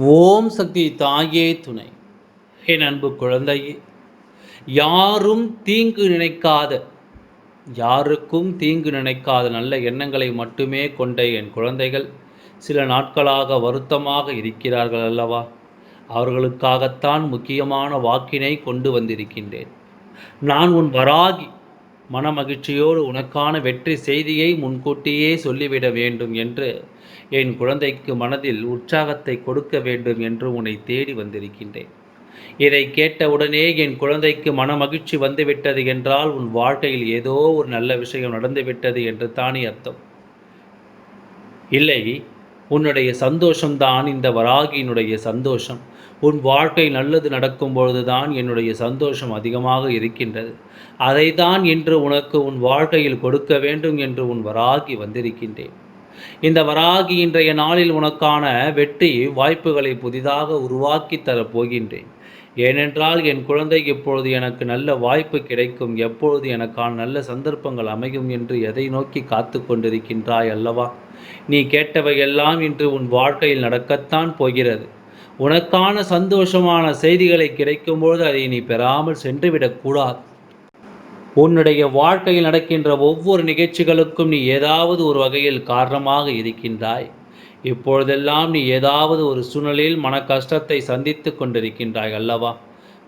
ஓம் சக்தி தாயே துணை. என் அன்பு குழந்தையே யாரும் தீங்கு நினைக்காத யாருக்கும் தீங்கு நினைக்காத நல்ல எண்ணங்களை மட்டுமே கொண்ட என் குழந்தைகள் சில நாட்களாக வருத்தமாக இருக்கிறார்கள் அல்லவா? அவர்களுக்காகத்தான் முக்கியமான வாக்கினை கொண்டு வந்திருக்கின்றேன். நான் உன் வராகி மனமகிழ்ச்சியோடு உனக்கான வெற்றி செய்தியை முன்கூட்டியே சொல்லிவிட வேண்டும் என்று என் குழந்தைக்கு மனதில் உற்சாகத்தை கொடுக்க வேண்டும் என்று உன்னை தேடி வந்திருக்கின்றேன். இதை கேட்டவுடனே என் குழந்தைக்கு மனமகிழ்ச்சி வந்துவிட்டது என்றால் உன் வாழ்க்கையில் ஏதோ ஒரு நல்ல விஷயம் நடந்துவிட்டது என்று தானே அர்த்தம். இல்லை உன்னுடைய சந்தோஷம்தான் இந்த வராகியினுடைய சந்தோஷம். உன் வாழ்க்கை நல்லது நடக்கும் பொழுதுதான் என்னுடைய சந்தோஷம் அதிகமாக இருக்கின்றது. அதை தான் இன்று உனக்கு உன் வாழ்க்கையில் கொடுக்க வேண்டும் என்று உன் வராகி வந்திருக்கின்றேன். இந்த வராகி இன்றைய நாளில் உனக்கான வெற்றி வாய்ப்புகளை புதிதாக உருவாக்கி தரப் போகின்றேன். ஏனென்றால் என் குழந்தை இப்பொழுது எனக்கு நல்ல வாய்ப்பு கிடைக்கும் எப்பொழுது எனக்கான நல்ல சந்தர்ப்பங்கள் அமையும் என்று எதை நோக்கி காத்து கொண்டிருக்கின்றாய் அல்லவா? நீ கேட்டவையெல்லாம் இன்று உன் வாழ்க்கையில் நடக்கத்தான் போகிறது. உனக்கான சந்தோஷமான செய்திகளை கிடைக்கும்போது அதை நீ பெறாமல் சென்றுவிடக்கூடாது உன்னுடைய வாழ்க்கையில் நடக்கின்ற ஒவ்வொரு நிகழ்ச்சிகளுக்கும் நீ ஏதாவது ஒரு வகையில் காரணமாக இருக்கின்றாய். இப்பொழுதெல்லாம் நீ ஏதாவது ஒரு சூழ்நிலையில் மன கஷ்டத்தை சந்தித்து கொண்டிருக்கின்றாய் அல்லவா?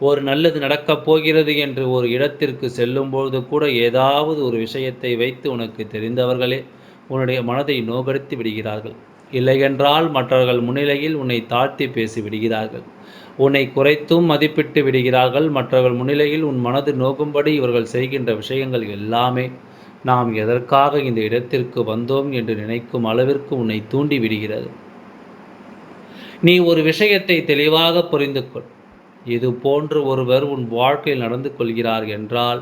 ஒரு நல்லது நடக்கப் போகிறது என்று ஒரு இடத்திற்கு செல்லும்பொழுது கூட ஏதாவது ஒரு விஷயத்தை வைத்து உனக்கு தெரிந்தவர்களே உன்னுடைய மனதை நோகடித்து விடுகிறார்கள். இல்லையென்றால் மற்றவர்கள் முன்னிலையில் உன்னை தாழ்த்தி பேசி விடுகிறார்கள். உன்னை குறைத்தும் மதிப்பிட்டு விடுகிறார்கள். மற்றவர்கள் முன்னிலையில் உன் மனது நோக்கும்படி இவர்கள் செய்கின்ற விஷயங்கள் எல்லாமே நாம் எதற்காக இந்த இடத்திற்கு வந்தோம் என்று நினைக்கும் அளவிற்கு உன்னை தூண்டி விடுகிறது. நீ ஒரு விஷயத்தை தெளிவாக புரிந்து கொள். இது போன்று ஒருவர் உன் வாழ்க்கையில் நடந்து கொள்கிறார் என்றால்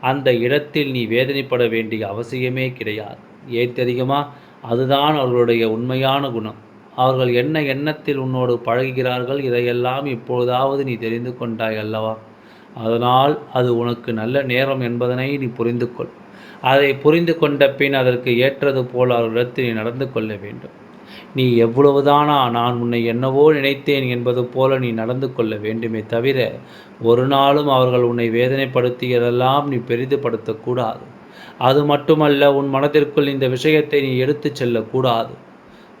அந்த இடத்தில் நீ வேதனைப்பட வேண்டிய அவசியமே கிடையாது. ஏன் தெரியுமா? அதுதான் அவர்களுடைய உண்மையான குணம். அவர்கள் என்ன எண்ணத்தில் உன்னோடு பழகுகிறார்கள் இதையெல்லாம் இப்பொழுதாவது நீ தெரிந்து கொண்டாய் அல்லவா? அதனால் அது உனக்கு நல்ல நேரம் என்பதனை நீ புரிந்து கொள் அதை புரிந்து கொண்ட பின் அதற்கு ஏற்றது போல் அவர்களிடத்தில் நீ நடந்து கொள்ள வேண்டும். நீ எவ்வளவுதானா நான் உன்னை என்னவோ நினைத்தேன் என்பது போல நீ நடந்து கொள்ள வேண்டுமே தவிர ஒரு நாளும் அவர்கள் உன்னை வேதனைப்படுத்தியதெல்லாம் நீ பெரிதுபடுத்தக்கூடாது. அது மட்டுமல்ல உன் மனதிற்குள் இந்த விஷயத்தை நீ எடுத்துச் செல்லக்கூடாது.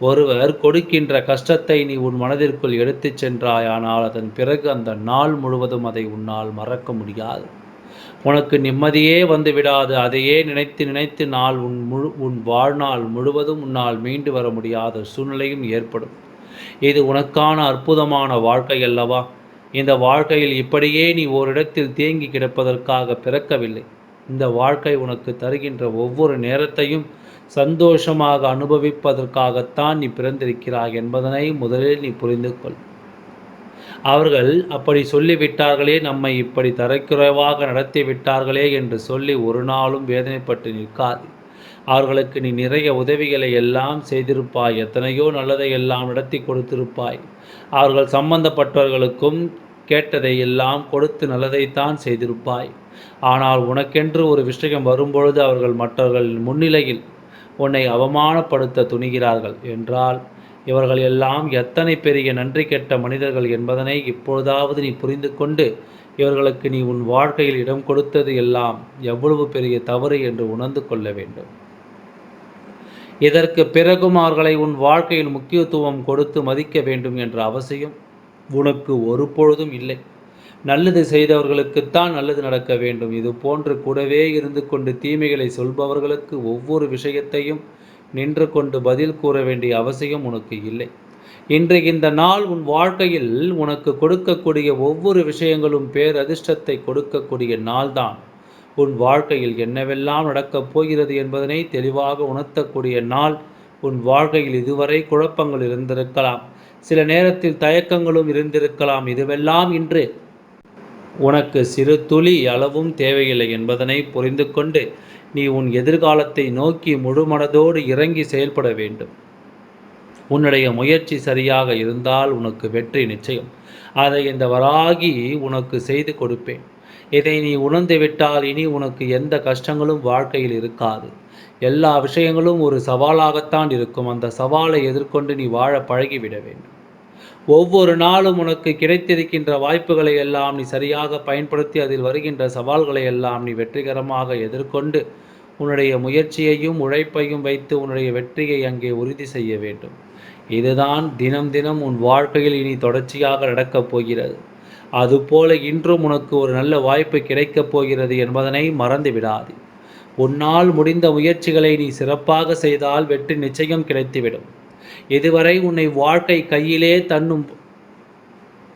ஒருவர் கொடுக்கின்ற கஷ்டத்தை நீ உன் மனதிற்குள் எடுத்துச் சென்றாயானால் அதன் பிறகு அந்த நாள் முழுவதும் அதை உன்னால் மறக்க முடியாது. உனக்கு நிம்மதியே வந்து விடாது. அதையே நினைத்து நினைத்து நாள் உன் முழு உன் வாழ்நாள் முழுவதும் உன்னால் மீண்டு வர முடியாத சூழ்நிலையும் ஏற்படும். இது உனக்கான அற்புதமான வாழ்க்கை அல்லவா? இந்த வாழ்க்கையில் இப்படியே நீ ஓரிடத்தில் தேங்கி கிடப்பதற்காக பிறக்கவில்லை. இந்த வாழ்க்கை உனக்கு தருகின்ற ஒவ்வொரு நேரத்தையும் சந்தோஷமாக அனுபவிப்பதற்காகத்தான் நீ பிறந்திருக்கிறாய் என்பதனை முதலில் நீ புரிந்து கொள். அவர்கள் அப்படி சொல்லிவிட்டார்களே நம்மை இப்படி தரக்குறைவாக நடத்தி விட்டார்களே என்று சொல்லி ஒரு நாளும் வேதனைப்பட்டு நிற்காது. அவர்களுக்கு நீ நிறைய உதவிகளை எல்லாம் செய்திருப்பாய் எத்தனையோ நல்லதை எல்லாம் நடத்தி கொடுத்திருப்பாய். அவர்கள் சம்பந்தப்பட்டவர்களுக்கும் கேட்டதை எல்லாம் கொடுத்து நல்லதைத்தான் செய்திருப்பாய். ஆனால் உனக்கென்று ஒரு விஷயம் வரும்பொழுது அவர்கள் மற்றவர்கள் முன்னிலையில் உன்னை அவமானப்படுத்த துணிகிறார்கள் என்றால் இவர்கள் எல்லாம் எத்தனை பெரிய நன்றி கெட்ட மனிதர்கள் என்பதனை இப்பொழுதாவது நீ புரிந்து கொண்டு இவர்களுக்கு நீ உன் வாழ்க்கையில் இடம் கொடுத்தது எல்லாம் எவ்வளவு பெரிய தவறு என்று உணர்ந்து கொள்ள வேண்டும். இதற்கு பிறகும் அவர்களை உன் வாழ்க்கையில் முக்கியத்துவம் கொடுத்து மதிக்க வேண்டும் என்ற அவசியம் உனக்கு ஒரு பொழுதும் இல்லை. நல்லது செய்தவர்களுக்குத்தான் நல்லது நடக்க வேண்டும். இது போன்று கூடவே இருந்து கொண்டு தீமைகளை சொல்பவர்களுக்கு ஒவ்வொரு விஷயத்தையும் நின்று கொண்டு பதில் கூற வேண்டிய அவசியம் உனக்கு இல்லை. இன்று இந்த நாள் உன் வாழ்க்கையில் உனக்கு கொடுக்கக்கூடிய ஒவ்வொரு விஷயங்களும் பேரதிர்ஷ்டத்தை கொடுக்கக்கூடிய நாள்தான். உன் வாழ்க்கையில் என்னவெல்லாம் நடக்கப் போகிறது என்பதனை தெளிவாக உணர்த்தக்கூடிய நாள் உன் வாழ்க்கையில் இதுவரை குழப்பங்கள் இருந்திருக்கலாம். சில நேரத்தில் தயக்கங்களும் இருந்திருக்கலாம். இதுவெல்லாம் இன்று உனக்கு சிறு துளி அளவும் தேவையில்லை என்பதனை புரிந்து கொண்டு நீ உன் எதிர்காலத்தை நோக்கி முழுமனதோடு இறங்கி செயல்பட வேண்டும். உன்னுடைய முயற்சி சரியாக இருந்தால் உனக்கு வெற்றி நிச்சயம். அதை இந்த வராகி உனக்கு செய்து கொடுப்பேன். இதை நீ உணர்ந்து விட்டால் இனி உனக்கு எந்த கஷ்டங்களும் வாழ்க்கையில் இருக்காது. எல்லா விஷயங்களும் ஒரு சவாலாகத்தான் இருக்கும். அந்த சவாலை எதிர்கொண்டு நீ வாழ பழகிவிட வேண்டும். ஒவ்வொரு நாளும் உனக்கு கிடைத்திருக்கின்ற வாய்ப்புகளை எல்லாம் நீ சரியாக பயன்படுத்தி அதில் வருகின்ற சவால்களை எல்லாம் நீ வெற்றிகரமாக எதிர்கொண்டு உன்னுடைய முயற்சியையும் உழைப்பையும் வைத்து உன்னுடைய வெற்றியை அங்கே உறுதி செய்ய வேண்டும். இதுதான் தினம் தினம் உன் வாழ்க்கையில் இனி தொடர்ச்சியாக நடக்கப் போகிறது. அதுபோல இன்றும் உனக்கு ஒரு நல்ல வாய்ப்பு கிடைக்கப் போகிறது என்பதனை மறந்து விடாது. உன்னால் முடிந்த முயற்சிகளை நீ சிறப்பாக செய்தால் வெற்றி நிச்சயம் கிடைத்துவிடும். இதுவரை உன்னை வாழ்க்கை கையிலே தன்னும்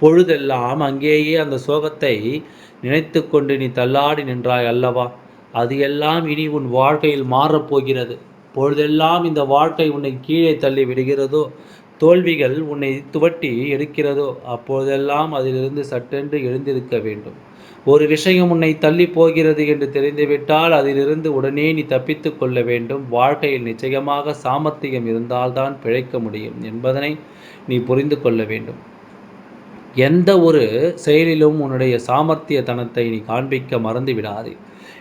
பொழுதெல்லாம் அங்கேயே அந்த சோகத்தை நினைத்து கொண்டு நீ தள்ளாடி நின்றாய் அல்லவா? அது எல்லாம் இனி உன் வாழ்க்கையில் மாறப்போகிறது பொழுதெல்லாம் இந்த வாழ்க்கை உன்னை கீழே தள்ளி விடுகிறதோ? தோல்விகள் உன்னை துவட்டி எடுக்கிறதோ? அப்பொழுதெல்லாம் அதிலிருந்து சட்டென்று எழுந்திருக்க வேண்டும். ஒரு விஷயம் உன்னை தள்ளி போகிறது என்று தெரிந்துவிட்டால் அதிலிருந்து உடனே நீ தப்பித்து கொள்ள வேண்டும். வாழ்க்கையில் நிச்சயமாக சாமர்த்தியம் இருந்தால்தான் பிழைக்க முடியும் என்பதனை நீ புரிந்து கொள்ள வேண்டும். எந்த ஒரு செயலிலும் உன்னுடைய சாமர்த்திய தனத்தை நீ காண்பிக்க மறந்து விடாதே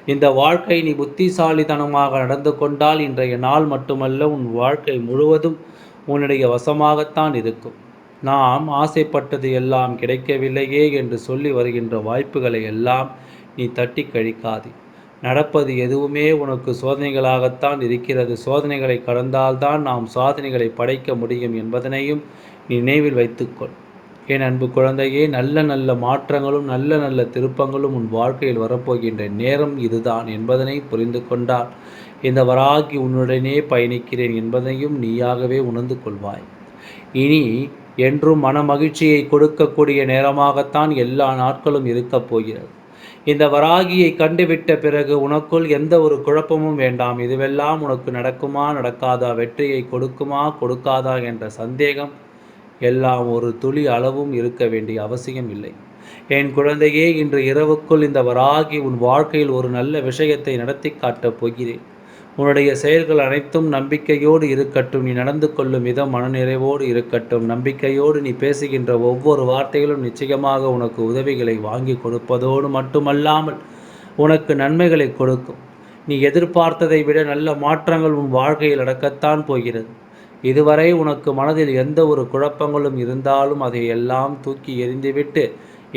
இந்த வாழ்க்கை நீ புத்திசாலித்தனமாக நடந்து கொண்டால் இன்றைய நாள் மட்டுமல்ல உன் வாழ்க்கை முழுவதும் உன்னுடைய வசமாகத்தான் இருக்கும். நாம் ஆசைப்பட்டது எல்லாம் கிடைக்கவில்லையே என்று சொல்லி வருகின்ற வாய்ப்புகளை எல்லாம் நீ தட்டி கழிக்காது. நடப்பது எதுவுமே உனக்கு சோதனைகளாகத்தான் இருக்கிறது. சோதனைகளை கடந்தால்தான் நாம் சாதனைகளை படைக்க முடியும் என்பதனையும் நினைவில் வைத்துக்கொள். என் அன்பு குழந்தையே நல்ல நல்ல மாற்றங்களும் நல்ல நல்ல திருப்பங்களும் உன் வாழ்க்கையில் வரப்போகின்ற நேரம் இதுதான் என்பதனை புரிந்து கொண்டால் இந்த வராகி உன்னுடனே பயணிக்கிறேன் என்பதையும் நீயாகவே உணர்ந்து கொள்வாய். இனி என்றும் மன மகிழ்ச்சியை கொடுக்கக்கூடிய நேரமாகத்தான் எல்லா நாட்களும் இருக்கப் போகிறது. இந்த வராகியை கண்டுவிட்ட பிறகு உனக்குள் எந்த ஒரு குழப்பமும் வேண்டாம். இதுவெல்லாம் உனக்கு நடக்குமா நடக்காதா வெற்றியை கொடுக்குமா கொடுக்காதா என்ற சந்தேகம் எல்லாம் ஒரு துளி அளவும் இருக்க வேண்டிய அவசியம் இல்லை. என் குழந்தையே இன்று இரவுக்குள் இந்த வராகி உன் வாழ்க்கையில் ஒரு நல்ல விஷயத்தை நடத்தி காட்டப் போகிறேன். உன்னுடைய செயல்கள் அனைத்தும் நம்பிக்கையோடு இருக்கட்டும். நீ நடந்து கொள்ளும் விதம் மனநிறைவோடு இருக்கட்டும். நம்பிக்கையோடு நீ பேசுகின்ற ஒவ்வொரு வார்த்தைகளும் நிச்சயமாக உனக்கு உதவிகளை வாங்கி கொடுப்பதோடு மட்டுமல்லாமல் உனக்கு நன்மைகளை கொடுக்கும். நீ எதிர்பார்த்ததை விட நல்ல மாற்றங்கள் உன் வாழ்க்கையில் நடக்கத்தான் போகிறது. இதுவரை உனக்கு மனதில் எந்த ஒரு குழப்பங்களும் இருந்தாலும் அதை எல்லாம் தூக்கி எறிந்துவிட்டு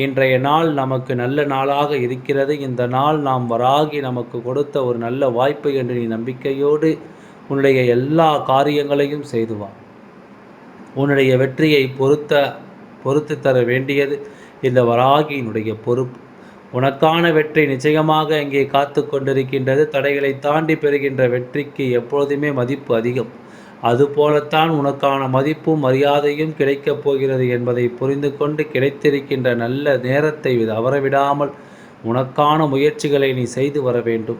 இன்றைய நாள் நமக்கு நல்ல நாளாக இருக்கிறது. இந்த நாள் நாம் வராகி நமக்கு கொடுத்த ஒரு நல்ல வாய்ப்பு என்று நீ நம்பிக்கையோடு உன்னுடைய எல்லா காரியங்களையும் செய்துவா உன்னுடைய வெற்றியை பொருத்த பொறுத்து தர வேண்டியது இந்த வராகியினுடைய பொறுப்பு. உனக்கான வெற்றி நிச்சயமாக இங்கே காத்து கொண்டிருக்கின்றது. தடைகளை தாண்டி பெறுகின்ற வெற்றிக்கு எப்பொழுதுமே மதிப்பு அதிகம். அதுபோலத்தான் உனக்கான மதிப்பும் மரியாதையும் கிடைக்கப் போகிறது என்பதை புரிந்து கொண்டு கிடைத்திருக்கின்ற நல்ல நேரத்தை தவறவிடாமல் உனக்கான முயற்சிகளை நீ செய்து வர வேண்டும்.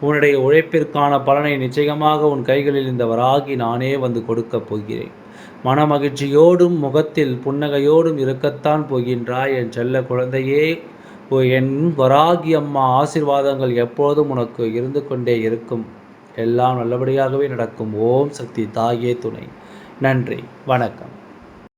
உன்னுடைய உழைப்பிற்கான பலனை நிச்சயமாக உன் கைகளில் இந்த வராகி நானே வந்து கொடுக்கப் போகிறேன். மன மகிழ்ச்சியோடும் முகத்தில் புன்னகையோடும் இருக்கத்தான் போகின்றாய் என் செல்ல குழந்தையே. என் வராகி அம்மா ஆசிர்வாதங்கள் எப்போதும் உனக்கு இருந்து கொண்டே இருக்கும். எல்லாம் நல்லபடியாகவே நடக்கும். ஓம் சக்தி தாயே துணை. நன்றி. வணக்கம்.